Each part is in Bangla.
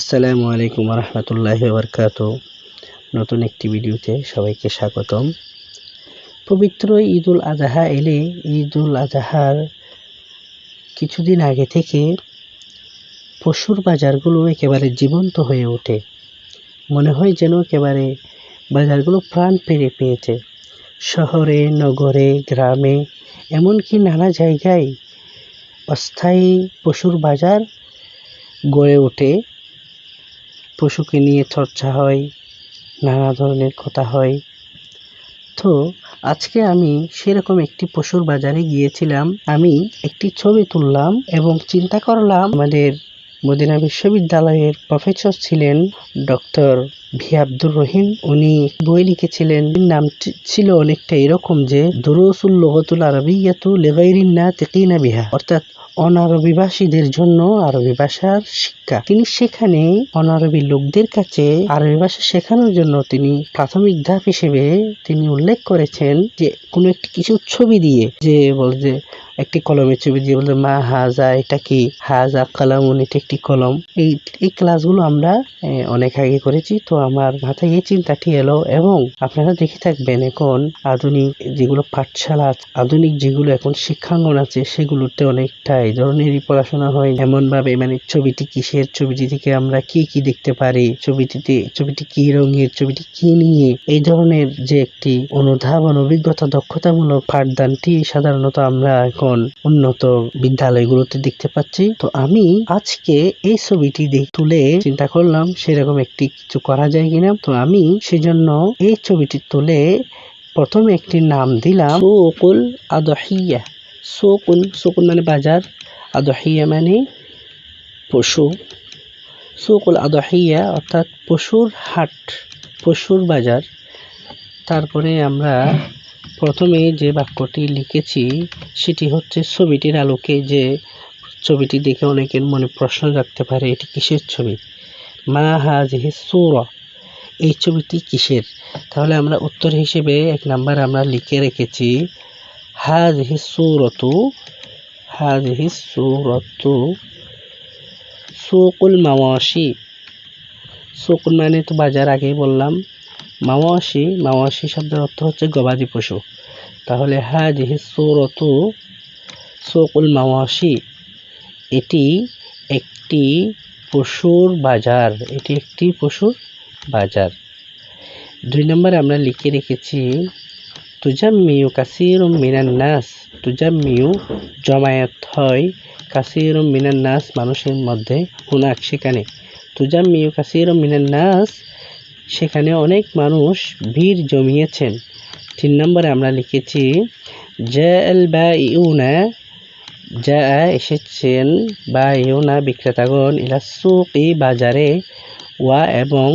আসসালামু আলাইকুম রহমতুল্লাহ বরকাত নতুন একটি ভিডিওতে সবাইকে স্বাগতম। পবিত্র ঈদুল আজহা এলে ঈদুল আজহার কিছুদিন আগে থেকে পশুর বাজারগুলো একেবারে জীবন্ত হয়ে ওঠে। মনে হয় যেন একেবারে বাজারগুলো প্রাণ পেরে পেয়েছে। শহরে, নগরে, গ্রামে, এমনকি নানা জায়গায় অস্থায়ী পশুর বাজার গড়ে ওঠে। পশুকে নিয়ে চর্চা হয়, নানা ধরনের কথা হয়। তো, আজকে আমি সেরকম একটি পশুর বাজারে গিয়েছিলাম। আমি একটি ছবি তুললাম এবং চিন্তা করলাম, আমাদের মদিনা বিশ্ববিদ্যালয়ের প্রফেসর ছিলেন ডক্টর ভি আব্দুর রহিম। উনি বই লিখেছিলেন। নামটি ছিল অনেকটা এরকম যে, দুরুসুল লগতুল আরবিয়াতু লিগাইরিন নাতিকিনা বিহা। অর্থাৎ অনারবিভাষীদের জন্য আরবি ভাষার শিক্ষা। তিনি সেখানে অনারবি লোকদের কাছে আরবি ভাষা শেখানোর জন্য তিনি প্রাথমিক ধাপ হিসেবে তিনি উল্লেখ করেছেন যে, কোনো একটি কিছু ছবি দিয়ে যে বল যে, একটি কলমের ছবি দিয়ে বলতে মা হাজা, এটা কি? হাজা কালামুন, এটা একটি কলম। এই এই ক্লাসগুলো আমরা অনেক আগে করেছি। তো আমার মাথায় এই চিন্তাটি এলো এবং আপনারা দেখে থাকবেন এখন আধুনিক যেগুলো পাঠশালা, আধুনিক যেগুলো এখন শিক্ষাঙ্গন আছে, সেগুলোতে অনেকটা এই ধরনেরই পড়াশোনা হয়। এমন ভাবে মানে ছবিটি কিসের, ছবিটি থেকে আমরা কি কি দেখতে পারি, ছবিটিতে, ছবিটি কি রঙের, ছবিটি কি নিয়ে, এই ধরনের যে একটি অনুধাবন, অভিজ্ঞতা, দক্ষতামূলক পাঠদানটি সাধারণত আমরা এখন উন্নত বিদ্যালয়গুলোতে দেখতে পাচ্ছি। তো আমি আজকে এই ছবিটি তুলে চিন্তা করলাম সেরকম একটি কিছু করা যায় কিনা। তো আমি সেজন্য এই ছবিটি তুলে প্রথমে একটি নাম দিলাম সুকুল আদহিয়া। সুকুল সুকুল মানে বাজার, আদহিয়া মানে পশু। সুকুল আদহিয়া অর্থাৎ পশুর হাট, পশুর বাজার। তারপরে আমরা প্রথমে যে বাক্যটি লিখেছি, সেটি হচ্ছে ছবিটির আলোকে যে ছবিটি দেখে অনেকের মনে প্রশ্ন জাগতে পারে, এটি কিসের ছবি? মা হাজিহি সুরা। এই ছবিটি কিসের? তাহলে আমরা উত্তর হিসেবে এক নাম্বার আমরা লিখে রেখেছি, হাজিহি সুরতু হাজিহি সুরতু সুকুল মাওয়াশি। সুকুল মানে তো বাজার, আগেই বললাম। মাওয়াশি মাওয়াশি শব্দের অর্থ হচ্ছে গবাদি পশু। তাহলে হাজিহি সুরতু সুকুল মাওয়াশি। এটি একটি পশুর বাজার, এটি একটি পশুর বাজার। দুই নম্বরে আমরা লিখে রেখেছি, তুজাম্মিউ কাসির মিনান নাস তুজাম্মিউ জমায়েত হয় কাসির মিনান নাস মানুষের মধ্যে হুনাক সেখানে। তুজাম্মিউ কাসির মিনান নাস সেখানে অনেক মানুষ ভিড় জমিয়েছেন। তিন নম্বরে আমরা লিখেছি জা এল বা ইউনা যা এসেছেন বা ইউনা বিক্রেতাগণ ইলা সুকি বাজারে ওয়া এবং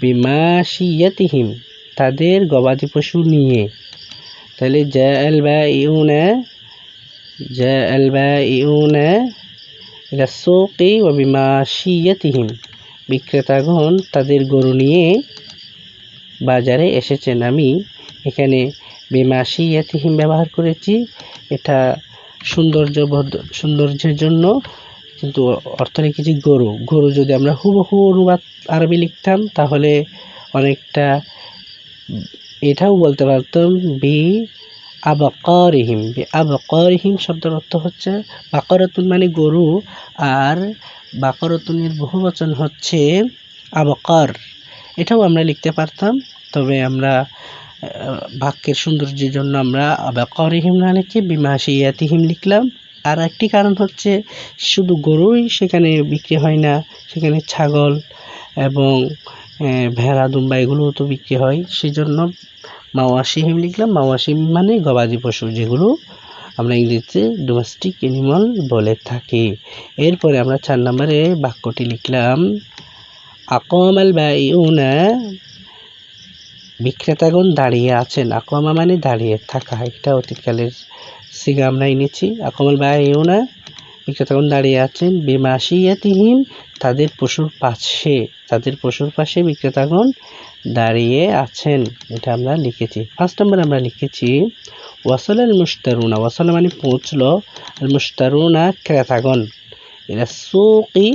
বিমাশিয়াতিহিম, তাদের গবাদি পশু নিয়ে। তাহলে জা এল বা ইউনা জা এল বা ইউনা ইলা সুকি ওয়া বিমাশিয়াতিহিম, বিক্রেতাগণ তাদের গরু নিয়ে বাজারে এসেছেন। আমি এখানে বিমাশিয়াতিহিম ব্যবহার করেছি। এটা সৌন্দর্য সৌন্দর্যের জন্য কিন্তু অর্থ লিখেছি গরু গরু যদি আমরা হুবহু অনুবাদ আরবি লিখতাম, তাহলে অনেকটা এটাও বলতে পারতাম, বি আবকারিহিম। বি আবকারিহিম শব্দের অর্থ হচ্ছে বাকরাতুন মানে গরু, আর বাকরাতুনের বহু বচন হচ্ছে আবকার। এটাও আমরা লিখতে পারতাম, তবে আমরা বাক্যের সৌন্দর্যের জন্য আমরা আবাকরিহিম না লিখে বিমাশিয়াতিহিম লিখলাম। আর একটি কারণ হচ্ছে শুধু গরুই সেখানে বিক্রি হয় না, সেখানে ছাগল এবং ভেড়া, দুম্বা এগুলোও তো বিক্রি হয়। সেজন্য মাওয়াশিহিম লিখলাম। মাওয়াশিম মানে গবাদি পশু যেগুলো আমরা ইংরেজিতে ডোমেস্টিক অ্যানিমাল বলে থাকি। এরপরে আমরা চার নম্বরে বাক্যটি লিখলাম আকমাল বায়ুনা বিক্রেতাগণ দাঁড়িয়ে আছেন। আকমা মানে দাঁড়িয়ে থাকা এটা অতীতকালের সিগা আমরা এনেছি। আকমল আকমাল বায়ুনা বিক্রেতাগণ দাঁড়িয়ে আছেন। বিমাশিয়াতিহীন তাদের পশুর পাশে, তাদের পশুর পাশে বিক্রেতাগণ দাঁড়িয়ে আছেন। এটা আমরা লিখেছি। ফার্স্ট নম্বর আমরা লিখেছি, ওয়াসাল আল মুস্তারুনা ওয়াসাল মানে পৌঁছলো আল মুস্তারুনা ক্রেতাগণ। এরা সুকি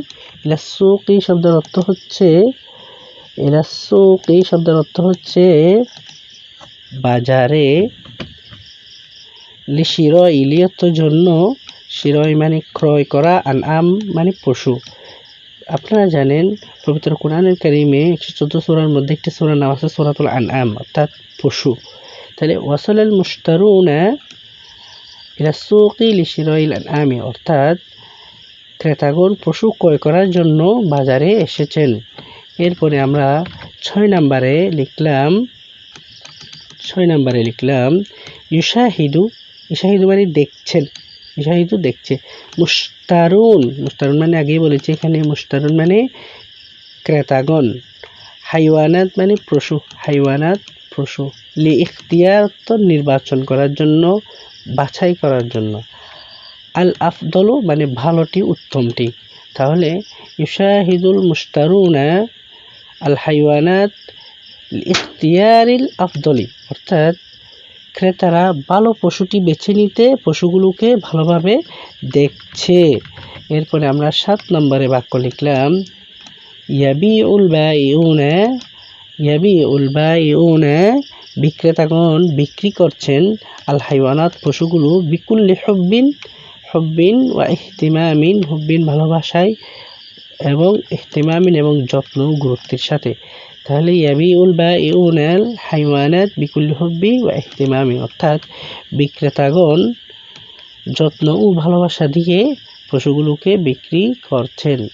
ইলাসুকি শব্দের অর্থ হচ্ছে ইলাসুকি শব্দের অর্থ হচ্ছে বাজারে লিশিরয় ইলিয়তের জন্য শিরয় মানে ক্রয় করা আন আম মানে পশু। আপনারা জানেন, পবিত্র কোরআনের কারিমে একশো চোদ্দ সোরার মধ্যে একটি সোরার নাম আছে, সোরাতুল আন আম অর্থাৎ পশু। তাহলে ওয়াসলাল মুস্তারুনা ইলা সুকি লিশিরইল আনআমি, অর্থাৎ ক্রেতাগণ পশু ক্রয় করার জন্য বাজারে এসেছেন। এরপরে আমরা ছয় নাম্বারে লিখলাম, ছয় নাম্বারে লিখলাম, ইউশাহিদু ইশাহিদু মানে দেখছেন ইশাহিদু দেখছে। মুস্তারুন মুস্তারুন মানে আগেই বলেছি এখানে মুস্তারুন মানে ক্রেতাগণ। হাইওয়ানাত মানে পশু, হাইওয়ানাত পশু। লি ইখতিয়ার তো নির্বাচন করার জন্য, বাছাই করার জন্য। আল আফদলু মানে ভালোটি, উত্তমটি। তাহলে ইউশাহিদুল মুস্তারুনা আল হাইওয়ানাত ইখতিয়ারিল আফদলি, অর্থাৎ ক্রেতারা ভালো পশুটি বেছে নিতে পশুগুলোকে ভালোভাবে দেখছে। এরপরে আমরা সাত নম্বরে বাক্য লিখলাম ইয়াবি উল বা ইউনে ইয়াবি উল বা ইউনে বিক্রেতাগণ বিক্রি করছেন আল হাইওয়ানাত পশুগুলো বিকুল্লি হব্বিন হব্বিন ওয়া ইহতিমামিন, হব্বিন ভালোবাসায় এবং ইহতিমামিন এবং যত্ন গুরুত্বের সাথে। তাহলে ইয়াবি উল বা ইউনাল হাইওয়ানাত বিকুল্লি হব্বি ওয়া ইহতিমামি। অর্থাৎ বিক্রেতাগণ যত্ন ও ভালোবাসা দিয়ে পশুগুলোকে বিক্রি করছেন।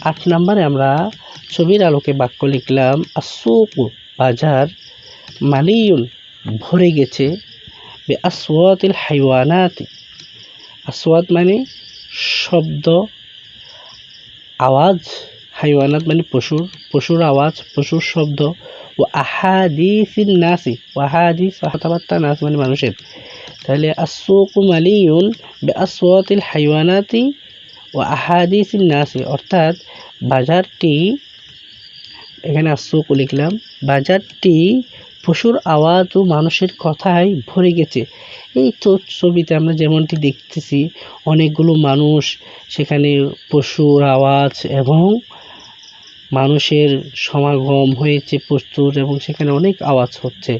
আট নম্বরে আমরা ছবির আলোকে বাক্য লিখলাম আসুক বাজার মালিউন ভরে গেছে বে আসওয়াতিল হাইওয়ানাতি। আসওয়াত মানে শব্দ আওয়াজ, হাইওয়ানাত মানে পশুর পশুর আওয়াজ, পশুর শব্দ, ও আহাদিসিন নাসি, ও আহাদিস কথাবার্তা নাস মানে মানুষের। তাহলে আসুক মালিউন বে আসওয়াতিল হাইওয়ানাতি ও আহাদিসিন নাসি, অর্থাৎ বাজারটি, এখানে আসুক লিখলাম, বাজারটি পশুর আওয়াজ ও মানুষের কথায় ভরে গেছে। এই তো ছবিতে আমরা যেমনটি দেখতেছি, অনেকগুলো মানুষ সেখানে পশুর আওয়াজ এবং মানুষের সমাগম হয়েছে প্রচুর এবং সেখানে অনেক আওয়াজ হচ্ছে।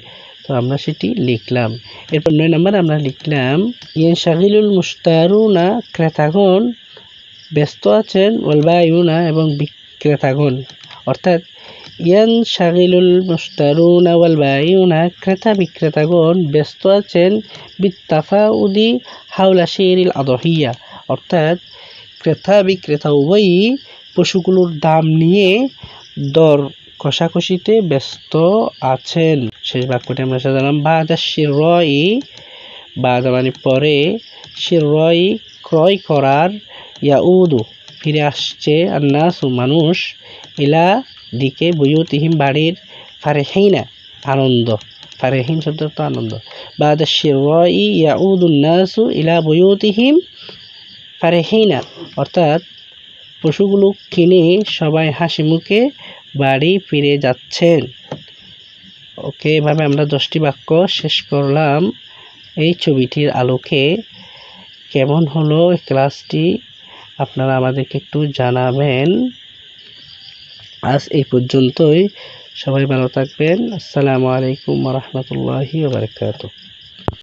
তো আমরা সেটি লিখলাম। এরপর নয় নম্বর আমরা লিখলাম ইয়েন শাহিলুল মুস্তারুনা ক্রেতাগণ ব্যস্ত আছেন ওলবায়ুনা এবং বিক্রেতাগণ। অর্থাৎ ইয়ান শাগিলুল মুস্তারুনা ওয়াল বায়ুনা ক্রেতা বিক্রেতাগণ ব্যস্ত আছেন বিত্তাফা উদি হাউলা শেরিল আদহিয়া। অর্থাৎ ক্রেতা বিক্রেতা উভয়ই পশুগুলোর দাম নিয়ে দর কষাকষিতে ব্যস্ত আছেন। শেষ বাক্যটি আমরা সাজালাম। বাদা শিরই বাদা মানে পরে। শিরই ক্রয় করার ইয়াউদু, ফিরে আসছে আন্নাস মানুষ ইলা দিকে বুয়ুতিহিম বাড়ির ফারেহিনা, আনন্দ। ফারেহিন শব্দ তো আনন্দ। বাদ শিরই ইয়াউদুন নাসু ইলা বুয়ুতিহিম ফারেহিনা। অর্থাৎ পশুগুলো কিনে সবাই হাসি মুখে বাড়ি ফিরে যাচ্ছেন। ওকে, এভাবে আমরা দশটি বাক্য শেষ করলাম। এই ছবিটির আলোকে কেমন হলো ক্লাসটি আপনারা আমাদেরকে একটু জানাবেন। আজ এই পর্যন্তই। সবাই ভালো থাকবেন। আসসালামু আলাইকুম রহমতুল্লাহি বারকাতুহ।